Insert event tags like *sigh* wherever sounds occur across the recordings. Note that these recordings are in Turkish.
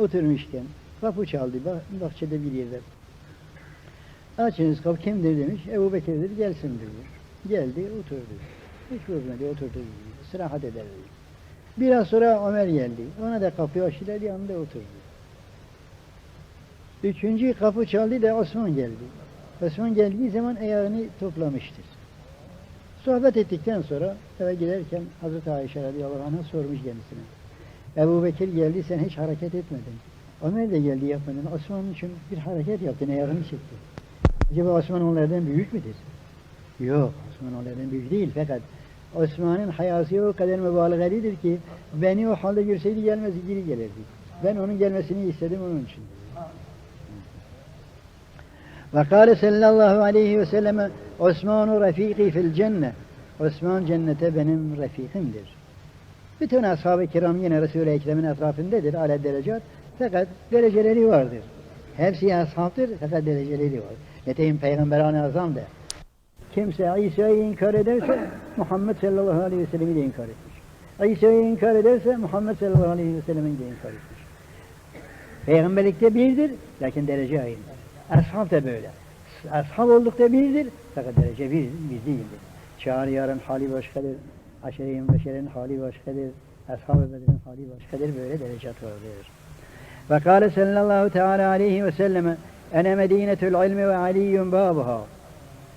oturmuşken kapı çaldı bah- bahçede bir yerde. Açınız kapı kimdir demiş. Ebu Bekir'dir gelsin diyor. Geldi oturdu. Hiç bozmadı oturdu. Sırahat eder dedi. Biraz sonra Ömer geldi. Ona da kapıyı açtılar yanında oturdu. Üçüncü kapı çaldı da Osman geldi. Osman geldiği zaman ayağını toplamıştır. Sohbet ettikten sonra eve giderken Hazreti Ayşe radıyallahu anh'a sormuş kendisine. Ebu Bekir geldi sen hiç hareket etmedin. Ömer de geldi yapmadın. Osman için bir hareket yaptın ayağını çekti. Acaba Osman onlardan büyük müdür? Yok Osman onlardan büyük değil fakat Osman'ın hayası o kadar mübalağalidir ki beni o halde görseydi gelmez geri gelirdi. Ben onun gelmesini istedim onun için. Ve kâle sallallahu aleyhi ve selleme Osmanu refiki fil cennet. Osman cennete benim refikimdir. Bütün ashab-ı kiram yine Resul-i Ekrem'in etrafındadır ala derecat. Fakat dereceleri vardır. Hepsi ashabdır fakat dereceleri var. Nitekim Peygamber-i Azam da kimse İsa'yı inkar ederse Muhammed sallallahu aleyhi ve sellem'i de inkar etmiş. İsa'yı inkar ederse Muhammed sallallahu aleyhi ve sellem'i de inkar etmiş. Peygamberlikte birdir, lakin derece ayrıdır. Ashab da böyle. Ashab oldukta birdir, fakat derece bir, bir değildir. Çağrıyarın hali başkadır, aşere-i beşerin hali başkadır, ashab-ı bedrin hali başkadır, böyle derecat vardır. Ve kâle sallallahu teala aleyhi ve selleme ene medinetül ilmi ve aliyyun babuha.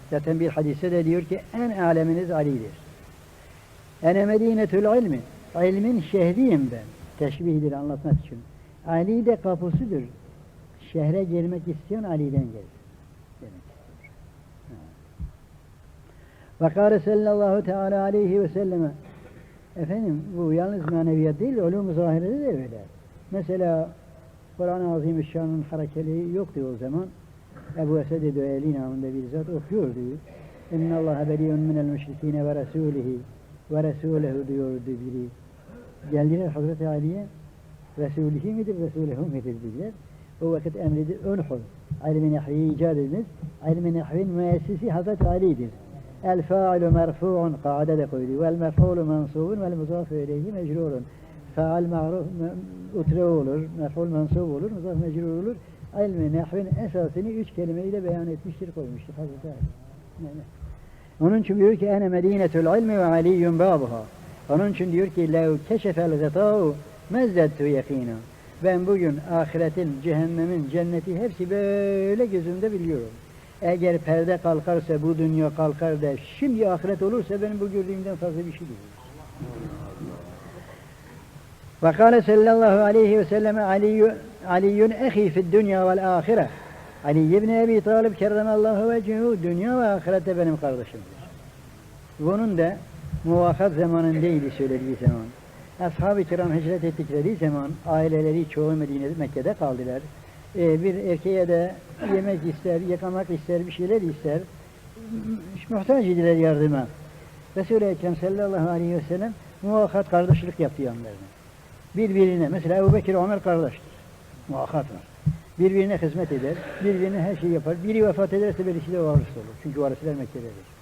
Zaten bir hadiste de diyor ki en aleminiz Ali'dir. Ene medinetül ilmi. İlmin şehriyim ben. Teşbihdir anlatmak için. Ali de kapısıdır. Şehre girmek isteyen Ali'den gelir. Demek istiyor. Ha. Ve kâle sallallahu teala aleyhi ve selleme Efendim bu yalnız maneviyat değil, ulûm-u zahirede de öyle. Mesela Kur'an-ı Azimüşşan'ın harekeli yoktu o zaman. Ebu Esed Edüeli namında bir zat. İnna Allah beriyun minel müşrikine ve resulihi ve resulehu diyordu biri. Geldiler Hazreti Ali'ye Resulihi midir, Resulehu midir dediler. O vakit emredi önhul. İlmi nehvi icat ediniz. Nehvin müessisi Hazreti Ali'dir. El failu merfu'un kaide de koydu. Vel mef'ulu mansubun vel muzafu ileyhi mecrurun. Faal ma'ruf utre olur, mef'ul mansub olur, muzaf mecrur olur. İlmi nehvin esasını üç kelimeyle beyan etmiştir, koymuştur Hazreti Ali. Onun için diyor ki ene medinetül ilmi ve aliyyun babuha. Onun için diyor ki lev keşefel gıtâ'u mezzedtu yakînâ. Ben bugün ahiretin, cehennemin, cenneti hepsi böyle gözümde biliyorum. Eğer perde kalkarsa, bu dünya kalkar da şimdi ahiret olursa benim bu gördüğümden fazla bir şey değil. Ve kâle sallallahu aleyhi ve selleme Aliyyun, ehi fid dünya vel ahire. Ali ibn Ebi Talib kerremallahu vecehu dünya ve ahirette benim kardeşimdir. Bunun da muvafat zamanındaydı söylediği zaman. Ashab-ı kiram hicret ettikleri zaman aileleri çoğu Medine'de Mekke'de kaldılar. Ee, bir erkeğe de yemek ister, yıkamak ister, bir şeyler ister. Muhtaç idiler yardıma. Resul-i Ekrem sallallahu aleyhi ve sellem muvafat kardeşlik yaptı yanlarına. Birbirine, mesela Ebu Bekir Ömer kardeştir. Muvafat var. Birbirine hizmet eder, birbirine her şeyi yapar. Biri vefat ederse birisi de varis olur. Çünkü varisler Mekke'dedir.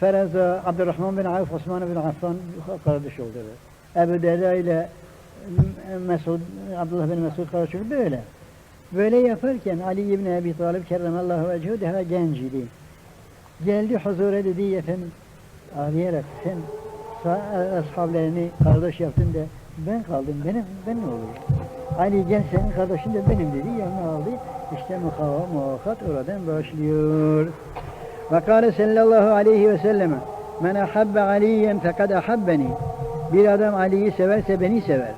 Feraza, Abdurrahman bin Avf, Osman bin Affan kardeş oldular. Ebu Derda ile Mesud, Abdullah bin Mesud kardeş oldu böyle. Böyle yaparken Ali İbni Ebi Talib kerremallahu vecehu daha genç idi. Geldi huzura dedi efendim ağlayarak sen ashablarını kardeş yaptın da ben kaldım benim ben ne olur? Ali gel senin kardeşin de benim dedi yanına aldı. İşte mukava muvakat oradan başlıyor. Ve kâle sallallahu aleyhi ve selleme men ahabbe aliyen fekad ahabbeni bir adam Ali'yi severse beni sever.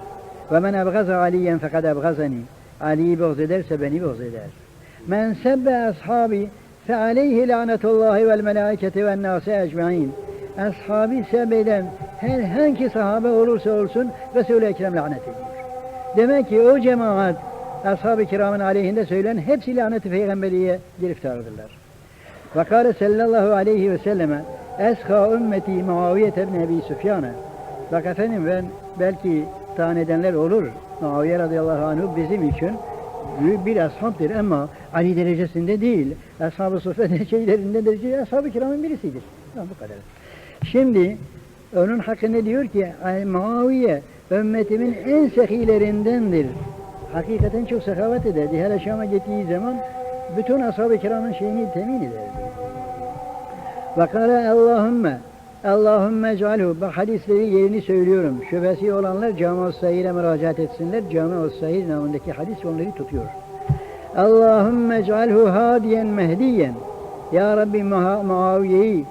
Ve men ebgaza aliyen fekad ebgazani Ali'yi buğz ederse beni buğz eder. Men sebbe ashabi fe aleyhi lanetullahi vel melaiketi ve nâsi ecmaîn. Ashabi sebeden herhangi sahabe olursa olsun Resul-i Ekrem lanet ediyor. Demek ki o cemaat ashab-ı kiramın aleyhinde söylen hepsi laneti peygamberiye giriftardırlar. Ve kâle sallallahu aleyhi ve selleme Esha ümmeti Muaviye ibn Ebi Süfyan'a Bak efendim ben belki tanedenler olur. Muaviye radıyallahu anh bizim için büyük bir ashabdır ama Ali derecesinde değil. Ashab-ı Suffe *laughs* şeylerinde derece ashab-ı kiramın birisidir. Ha, bu kadar. Şimdi onun hakkında diyor ki Muaviye ümmetimin en sehilerindendir. hakikaten çok sekavet ederdi. Hele Şam'a gittiği zaman bütün ashab-ı kiramın şeyini temin ederdi. Ve kâle Allahümme Allahümme ec'alhu. Bak hadisleri yerini söylüyorum. Şüphesi olanlar Cami-ı Sahih'e müracaat etsinler. Cami-ı Sahih namındaki hadis onları tutuyor. Allahümme ec'alhu hadiyen mehdiyen. Ya Rabbi Muaviye'yi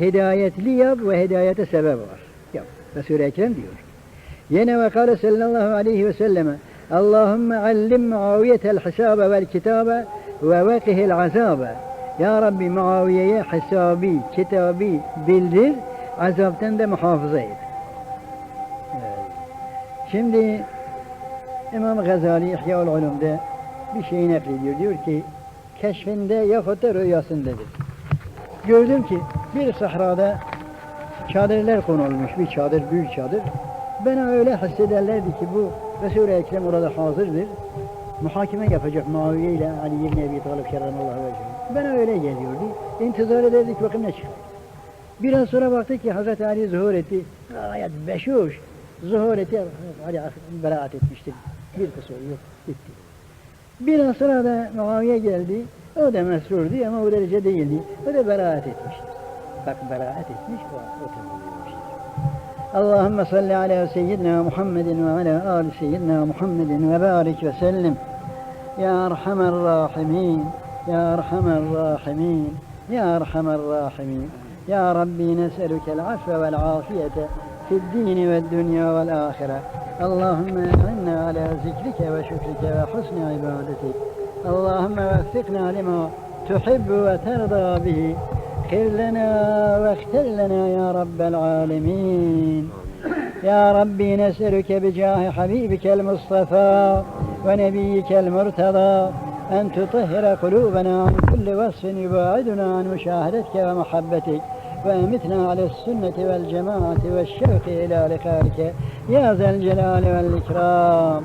hidayetli yap ve hidayete sebep var. Yap. Resul-i Ekrem diyor. Yine ve kâle sallallahu aleyhi ve selleme Allahümme allim Muaviyetel hisabe vel kitabe ve vekihil azabe. Ya Rabbi Muaviye'ye hesabi, kitabı bildir, azaptan da muhafaza et. Şimdi İmam Gazali İhya-ül Ulum'da bir şeyi naklediyor. Diyor ki keşfinde yahut da rüyasındadır. Gördüm ki bir sahrada çadırlar konulmuş. Bir çadır, büyük çadır. Bana öyle hissederlerdi ki bu Resul-i Ekrem orada hazırdır. Muhakeme yapacak Muaviye ile Ali ibn Ebi Talib kerramallahu vecihine. Bana öyle geliyordu. İntizar ederdik bakın ne çıkar. Biraz sonra baktık ki Hazreti Ali zuhur etti. Ayet beşuş. Zuhur etti. Ali beraat etmiştir. Bir kusur yok. Bitti. Biraz sonra da Muaviye geldi. O da mesrurdu ama o derece değildi. O da beraat etmiştir. Bak beraat etmiş o, o tamamlamıştır. Allahümme salli ala seyyidina Muhammedin ve ala ali seyyidina Muhammedin ve barik ve sellim. Ya Erhamer Rahimin. Ya Erhamer Rahimin. Ya Erhamer Rahimin. يا ربي نسألك العفو والعافية في الدين والدنيا والآخرة. اللهم أعنا على ذكرك وشكرك وحسن عبادتك. اللهم وفقنا لما تحب وترضى به. خير لنا واختر لنا يا رب العالمين. يا ربي نسألك بجاه حبيبك المصطفى ونبيك المرتضى أن تطهر قلوبنا عن كل وصف يباعدنا عن مشاهدتك ومحبتك. وأمتنا على السنة والجماعة والشوق إلى لقائك. يا ذا الجلال والإكرام.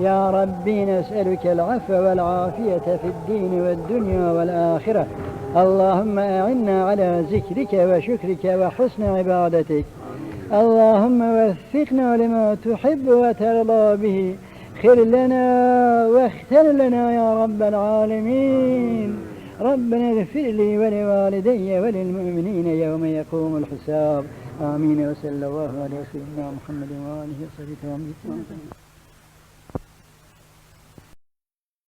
يا ربي نسألك العفو والعافية في الدين والدنيا والآخرة. اللهم أعنا على ذكرك وشكرك وحسن عبادتك. اللهم وفقنا لما تحب وترضى به. خير لنا واختر لنا يا رب العالمين. ربنا اغفر لي ولوالدي وللمؤمنين يوم يقوم الحساب. آمين وصلى الله على سيدنا محمد وآله وصحبه وسلم.